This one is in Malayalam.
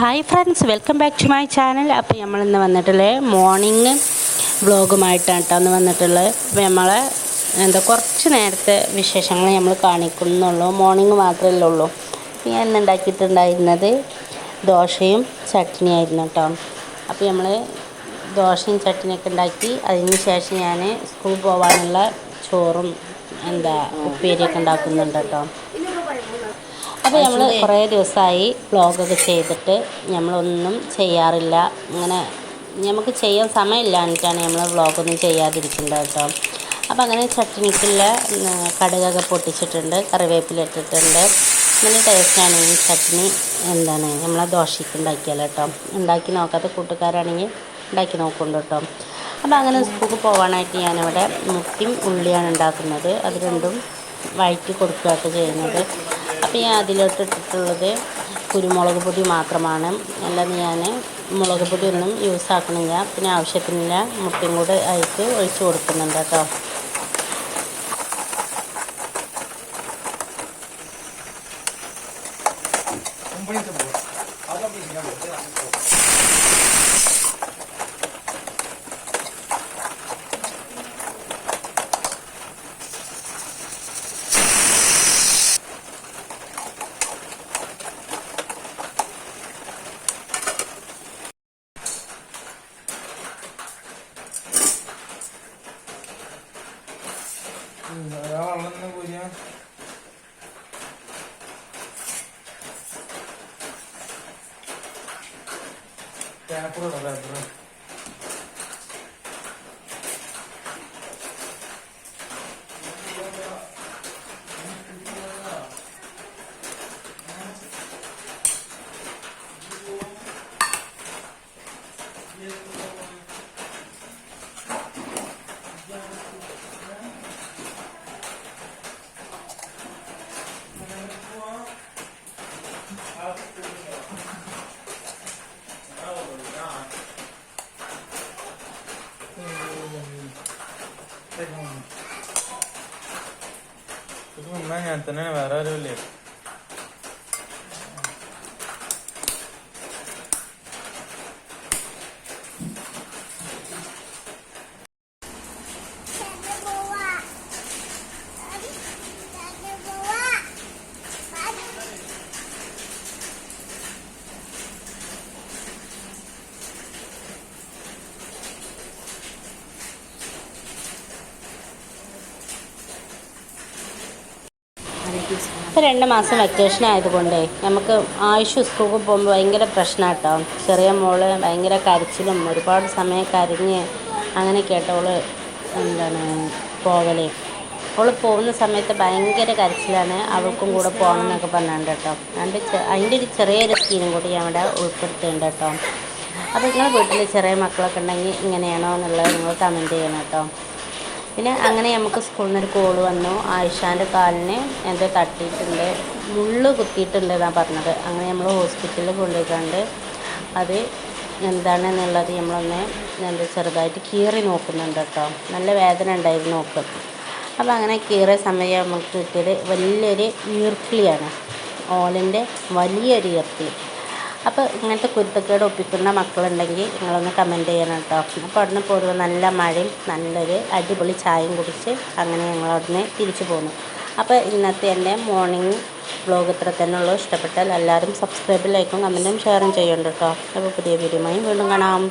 Hi friends welcome back to my channel അപ്പോൾ നമ്മൾ ഇന്ന് വന്നിട്ടുള്ളത് മോർണിംഗ് വ്ളോഗുമായിട്ടാണ് കേട്ടോ അന്ന് വന്നിട്ടുള്ളത്. അപ്പോൾ നമ്മളെ എന്താ കുറച്ച് നേരത്തെ വിശേഷങ്ങൾ നമ്മൾ കാണിക്കുന്നുള്ളൂ. മോർണിംഗ് മാത്രമേ ഉള്ളൂ. ഞാൻ ഇന്ന് ഉണ്ടാക്കിയിട്ടുണ്ടായിരുന്നത് ദോശയും ചട്നിയായിരുന്നു കേട്ടോ അപ്പോൾ നമ്മൾ ദോശയും ചട്നിയൊക്കെ ഉണ്ടാക്കി അതിന് ശേഷം ഞാൻ സ്കൂളിൽ പോകാനുള്ള ചോറും എന്താ ഉപ്പേരിയൊക്കെ ഉണ്ടാക്കുന്നുണ്ട് കേട്ടോ അപ്പോൾ നമ്മൾ കുറേ ദിവസമായി വ്ളോഗൊക്കെ ചെയ്തിട്ട് നമ്മളൊന്നും ചെയ്യാറില്ല. ഇങ്ങനെ നമുക്ക് ചെയ്യാൻ സമയമില്ലാഞ്ഞിട്ടാണ് നമ്മൾ വ്ളോഗൊന്നും ചെയ്യാതിരിക്കുന്നത് കേട്ടോ. അപ്പോൾ അങ്ങനെ ചട്നിക്കുള്ള കടുകൊക്കെ പൊട്ടിച്ചിട്ടുണ്ട് കറിവേപ്പില ഇട്ടിട്ടുണ്ട്. നല്ല ടേസ്റ്റാണ് ഈ ചട്നി. എന്താണ്? നമ്മളെ ദോശയ്ക്ക് ഉണ്ടാക്കിയാലോ കേട്ടോ. ഉണ്ടാക്കി നോക്കാത്ത കൂട്ടുകാരാണെങ്കിൽ ഉണ്ടാക്കി നോക്കുന്നുണ്ട് കേട്ടോ. അപ്പോൾ അങ്ങനെ സ്കൂൾക്ക് പോകാനായിട്ട് ഞാനിവിടെ മുട്ടിയും ഉള്ളിയാണ് ഉണ്ടാക്കുന്നത്. അത് രണ്ടും വഴറ്റി കൊടുക്കുകയൊക്കെ ചെയ്യുന്നത്. അപ്പോൾ ഞാൻ അതിലോട്ട് ഇട്ടിട്ടുള്ളത് കുരുമുളക് പൊടി മാത്രമാണ്. അല്ലാതെ ഞാൻ മുളക് പൊടി ഒന്നും യൂസ് ആക്കണില്ല. പിന്നെ ആവശ്യത്തിനില്ല. മുട്ടയും കൂടെ അതിലേക്ക് ഒഴിച്ചു കൊടുക്കുന്നുണ്ട് കേട്ടോ. വെള്ളം തന്നെ പോരാ പേപ്പർ ഇത് മുന്നേ ഞാൻ തന്നെയാണ് വേറെ ആരുമില്ലേ ഇപ്പോൾ രണ്ട് മാസം വെക്കേഷൻ ആയതുകൊണ്ടേ നമുക്ക് ആയുഷ് സ്കൂളിൽ പോകുമ്പോൾ ഭയങ്കര പ്രശ്നമാണ് കേട്ടോ ചെറിയ മോൾ ഭയങ്കര കരച്ചിലും ഒരുപാട് സമയം കരഞ്ഞ് അങ്ങനെയൊക്കെ അവൾ എന്താണ് പോകലേ അവൾ പോകുന്ന സമയത്ത് ഭയങ്കര കരച്ചിലാണ്. അവൾക്കും കൂടെ പോകണം എന്നൊക്കെ പറഞ്ഞുണ്ട് കേട്ടോ അതിന്റെ അതിന്റെ ഒരു ചെറിയൊരു സ്കീനും കൂടി ഞാൻ ഇവിടെ ഉൾപ്പെടുത്തുന്നുണ്ട് കേട്ടോ. അപ്പോൾ നിങ്ങളുടെ വീട്ടിൽ ചെറിയ മക്കളൊക്കെ ഉണ്ടെങ്കിൽ ഇങ്ങനെയാണോ എന്നുള്ളത് നിങ്ങൾ കമന്റ് ചെയ്യണം കേട്ടോ. പിന്നെ അങ്ങനെ നമുക്ക് സ്കൂളിൽ നിന്നൊരു കോൾ വന്നു. ആയിഷാന്റെ കാലിന് എന്തോ തട്ടിയിട്ടുണ്ട്. മുള്ള് കുത്തിയിട്ടുണ്ട് എന്നാണ് പറഞ്ഞത്. അങ്ങനെ നമ്മൾ ഹോസ്പിറ്റലിൽ കൊണ്ടുപോയിക്കാണ്ട് അത് എന്താണെന്നുള്ളത് നമ്മളൊന്ന് എന്താ ചെറുതായിട്ട് കീറി നോക്കുന്നുണ്ട് കേട്ടോ. നല്ല വേദന ഉണ്ടായിരുന്നു നോക്ക്. അപ്പോൾ അങ്ങനെ കീറിയ സമയം നമുക്ക് കിട്ടിയത് വലിയൊരു ഈർക്കിളിയാണ്. ഓലിന്റെ വലിയൊരു ഈർക്കിളി അപ്പോൾ ഇങ്ങനത്തെ കുരുത്തക്കേട് ഒപ്പിക്കുന്ന മക്കളുണ്ടെങ്കിൽ നിങ്ങളൊന്ന് കമന്റ് ചെയ്യണം കേട്ടോ അപ്പോൾ അവിടുന്ന് പോരുക നല്ല മഴയും നല്ലൊരു അടിപൊളി ചായയും കുടിച്ച് അങ്ങനെ ഞങ്ങൾ അവിടുന്ന് തിരിച്ചു പോന്നു. അപ്പോൾ ഇന്നത്തെ എന്റെ മോർണിംഗ് വ്ലോഗ് ഇത്ര തന്നെ ഉള്ളൂ. ഇഷ്ടപ്പെട്ടാൽ എല്ലാവരും സബ്സ്ക്രൈബ് ലൈക്കും കമന്റും ഷെയറും ചെയ്യണ്ട കേട്ടോ അപ്പോൾ പുതിയ വീഡിയോ വീണ്ടും കാണാം.